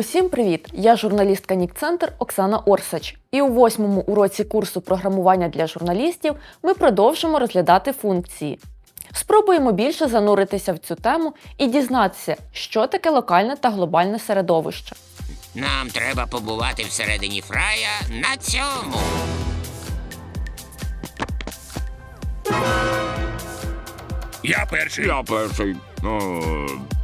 Усім привіт! Я журналістка Нікцентр Оксана Орсач. І у восьмому уроці курсу програмування для журналістів ми продовжимо розглядати функції. Спробуємо більше зануритися в цю тему і дізнатися, що таке локальне та глобальне середовище. Нам треба побувати всередині фрая на цьому. Я перший. Я перший. О,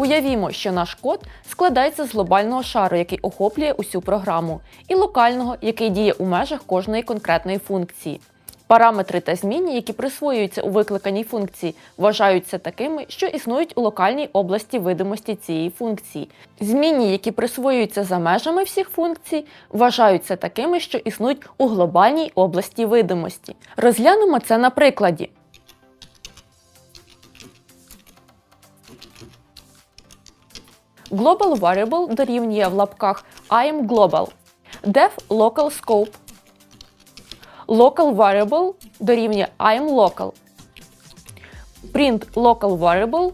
Уявімо, що наш код складається з глобального шару, який охоплює усю програму, і локального, який діє у межах кожної конкретної функції. Параметри та змінні, які присвоюються у викликаній функції, вважаються такими, що існують у локальній області видимості цієї функції. Змінні, які присвоюються за межами всіх функцій, вважаються такими, що існують у глобальній області видимості. Розглянемо це на прикладі. Global variable дорівнює в лапках I'm global. Def local scope. Local variable дорівнює I'm local. Print local variable.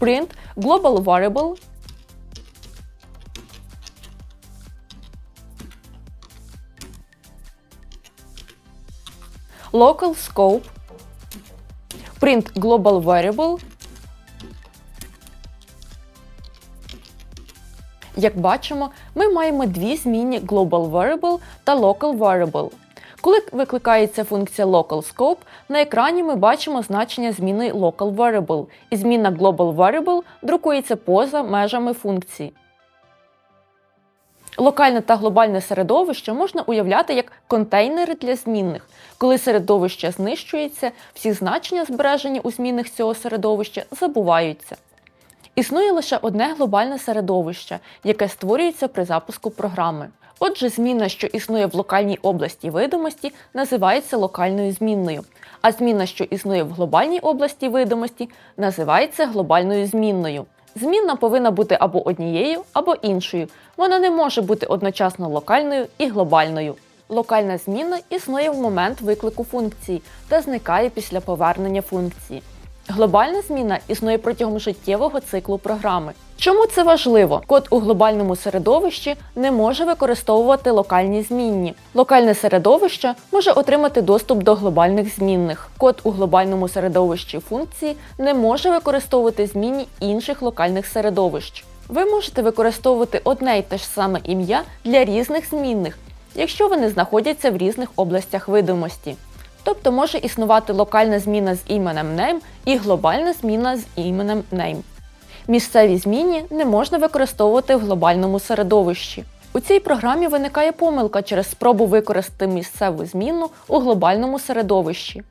Print global variable. Local scope print global variable. Як бачимо, ми маємо дві змінні global variable та local variable. Коли викликається функція local scope, на екрані ми бачимо значення зміни local variable, і зміна global variable друкується поза межами функції. Локальне та глобальне середовище можна уявляти як контейнери для змінних. Коли середовище знищується, всі значення, збережені у змінних цього середовища, забуваються. Існує лише одне глобальне середовище, яке створюється при запуску програми. Отже, зміна, що існує в локальній області видимості, називається локальною змінною, а зміна, що існує в глобальній області видимості, називається глобальною змінною. Змінна повинна бути або однією, або іншою. Вона не може бути одночасно локальною і глобальною. Локальна змінна існує в момент виклику функції та зникає після повернення функції. Глобальна зміна існує протягом життєвого циклу програми. Чому це важливо? Код у глобальному середовищі не може використовувати локальні змінні. Локальне середовище може отримати доступ до глобальних змінних. Код у глобальному середовищі функції не може використовувати змінні інших локальних середовищ. Ви можете використовувати одне й те ж саме ім'я для різних змінних, якщо вони знаходяться в різних областях видимості. Тобто може існувати локальна зміна з іменем name і глобальна зміна з іменем name. Місцеві змінні не можна використовувати в глобальному середовищі. У цій програмі виникає помилка через спробу використати місцеву змінну у глобальному середовищі.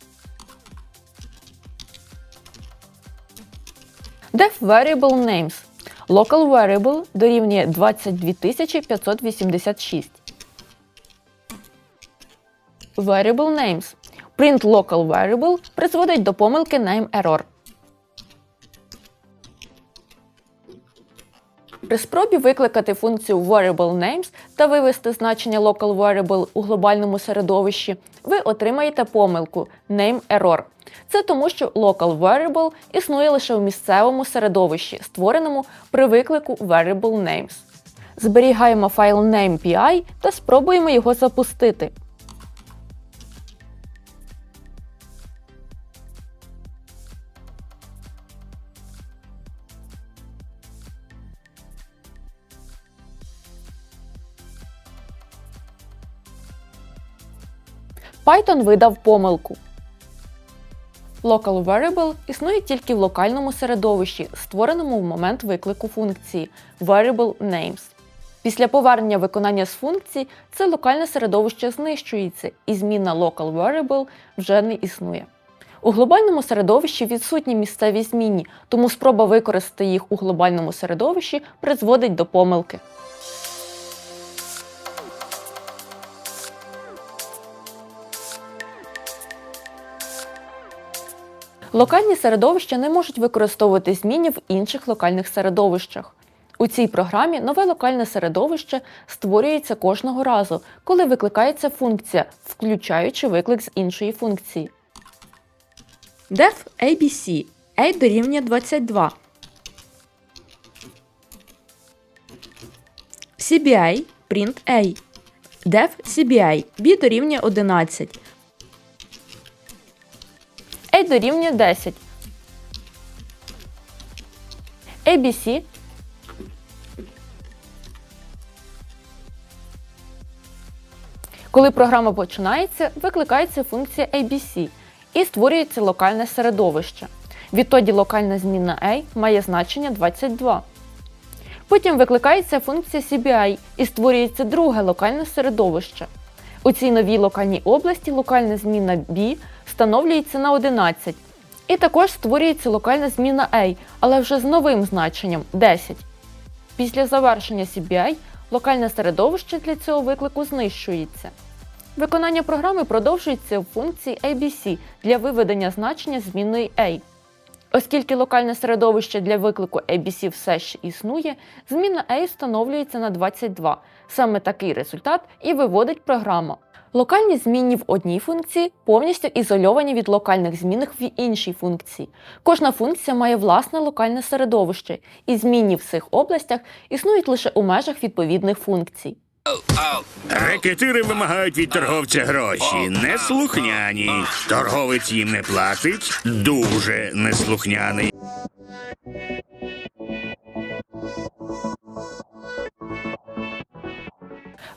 Def Variable Names Local Variable дорівнює 22586. Variable Names Print Local Variable призводить до помилки Name Error. При спробі викликати функцію Variable Names та вивести значення Local Variable у глобальному середовищі, ви отримаєте помилку Name Error. Це тому, що Local Variable існує лише в місцевому середовищі, створеному при виклику Variable Names. Зберігаємо файл name.py та спробуємо його запустити. Python видав помилку. Local variable існує тільки в локальному середовищі, створеному в момент виклику функції variable names. Після повернення виконання з функції це локальне середовище знищується, і зміна local variable вже не існує. У глобальному середовищі відсутні місцеві змінні, тому спроба використати їх у глобальному середовищі призводить до помилки. Локальні середовища не можуть використовувати змінні в інших локальних середовищах. У цій програмі нове локальне середовище створюється кожного разу, коли викликається функція, включаючи виклик з іншої функції. def ABC a дорівнює 22. CBI print A. def CBI b дорівнює 11. A дорівнює 10. ABC Коли програма починається, викликається функція ABC і створюється локальне середовище. Відтоді локальна змінна A має значення 22. Потім викликається функція CBI і створюється друге локальне середовище. У цій новій локальній області локальна змінна B встановлюється на 11. І також створюється локальна зміна A, але вже з новим значенням 10. Після завершення CBI локальне середовище для цього виклику знищується. Виконання програми продовжується в функції ABC для виведення значення змінної A. Оскільки локальне середовище для виклику ABC все ще існує, зміна A встановлюється на 22. Саме такий результат і виводить програма. Локальні змінні в одній функції повністю ізольовані від локальних змінних в іншій функції. Кожна функція має власне локальне середовище, і змінні в цих областях існують лише у межах відповідних функцій. Рекетири вимагають від торговця гроші. Неслухняні. Торговець їм не платить. Дуже неслухняний.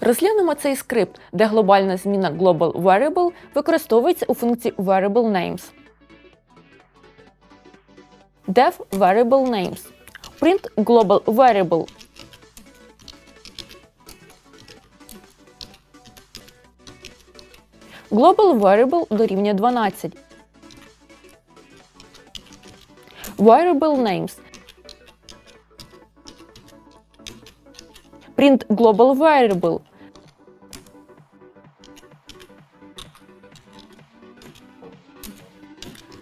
Розглянемо цей скрипт, де глобальна зміна Global Variable використовується у функції Variable Names. def Variable Names. Print Global Variable. Global Variable дорівнює 12. Variable Names. Print Global Variable.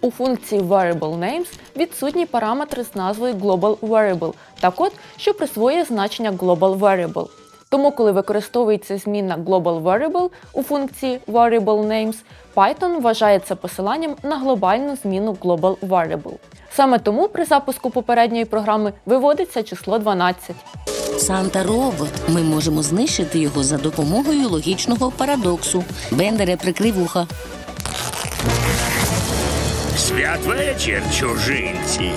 У функції Variable Names відсутній параметр з назвою Global Variable та код, що присвоює значення Global Variable. Тому, коли використовується змінна Global Variable у функції Variable Names, Python вважає це посиланням на глобальну зміну Global Variable. Саме тому при запуску попередньої програми виводиться число 12. Санта робот. Ми можемо знищити його за допомогою логічного парадоксу. Бендере прикрив вуха. Святвечір, чужинці.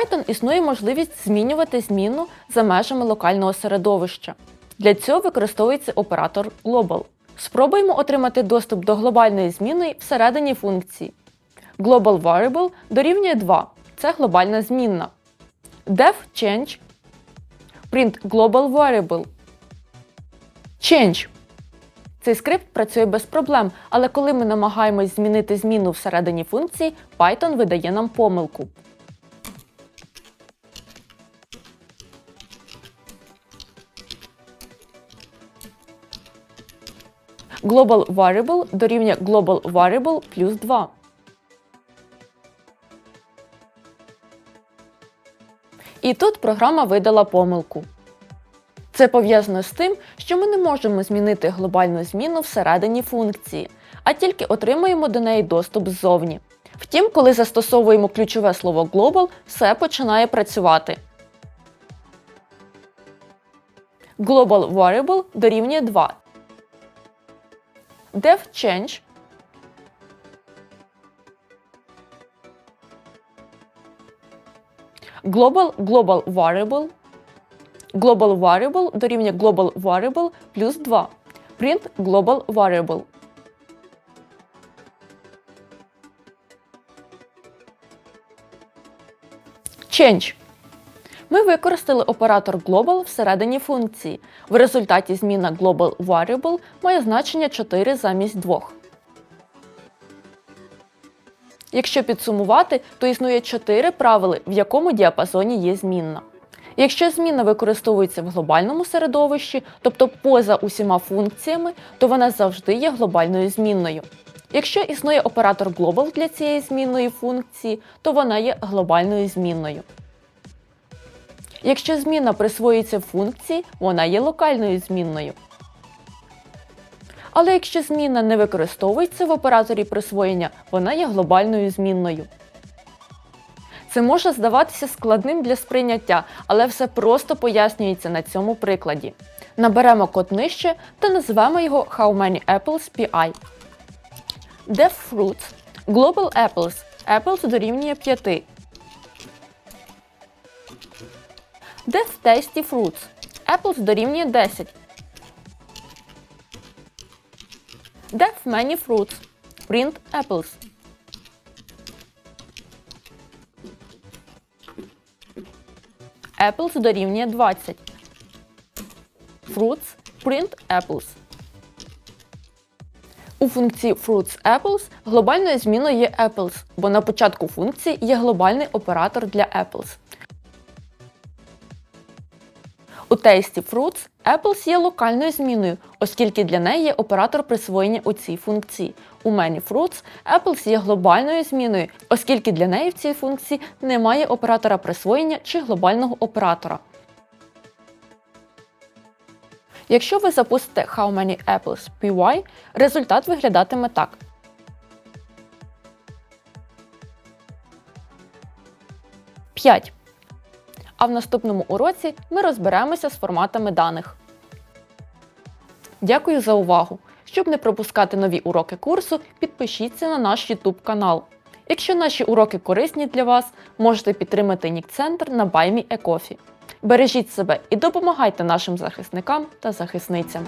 Python існує можливість змінювати зміну за межами локального середовища. Для цього використовується оператор Global. Спробуємо отримати доступ до глобальної зміни всередині функції. Global Variable дорівнює 2. Це глобальна змінна. def change print global variable. Change. Цей скрипт працює без проблем, але коли ми намагаємось змінити зміну всередині функції, Python видає нам помилку. Global Variable дорівнює Global Variable плюс 2. І тут програма видала помилку. Це пов'язано з тим, що ми не можемо змінити глобальну зміну всередині функції, а тільки отримуємо до неї доступ ззовні. Втім, коли застосовуємо ключове слово global, все починає працювати. Global Variable дорівнює 2. def change global global variable global variable дорівнює global variable плюс 2 print global variable change Ми використали оператор global всередині функції. В результаті зміна global variable має значення 4 замість 2. Якщо підсумувати, то існує 4 правили, в якому діапазоні є змінна. Якщо зміна використовується в глобальному середовищі, тобто поза усіма функціями, то вона завжди є глобальною змінною. Якщо існує оператор global для цієї змінної функції, то вона є глобальною змінною. Якщо зміна присвоюється функції, вона є локальною змінною. Але якщо зміна не використовується в операторі присвоєння, вона є глобальною змінною. Це може здаватися складним для сприйняття, але все просто пояснюється на цьому прикладі. Наберемо код нижче та назвемо його How many apples PI. Def fruits Global apples. Apples дорівнює 5. Def tasty fruits. Apples дорівнює 10. Def many fruits. Print apples. Apples дорівнює 20. Fruits print apples. У функції fruits apples глобальною зміною є apples, бо на початку функції є глобальний оператор для apples. У tasty fruits apples є локальною зміною, оскільки для неї є оператор присвоєння у цій функції. У many fruits apples є глобальною зміною, оскільки для неї в цій функції немає оператора присвоєння чи глобального оператора. Якщо ви запустите How many apples py, результат виглядатиме так. П'ять. А в наступному уроці ми розберемося з форматами даних. Дякую за увагу! Щоб не пропускати нові уроки курсу, підпишіться на наш YouTube канал. Якщо наші уроки корисні для вас, можете підтримати Нік-центр на BuyMeACoffee. Бережіть себе і допомагайте нашим захисникам та захисницям.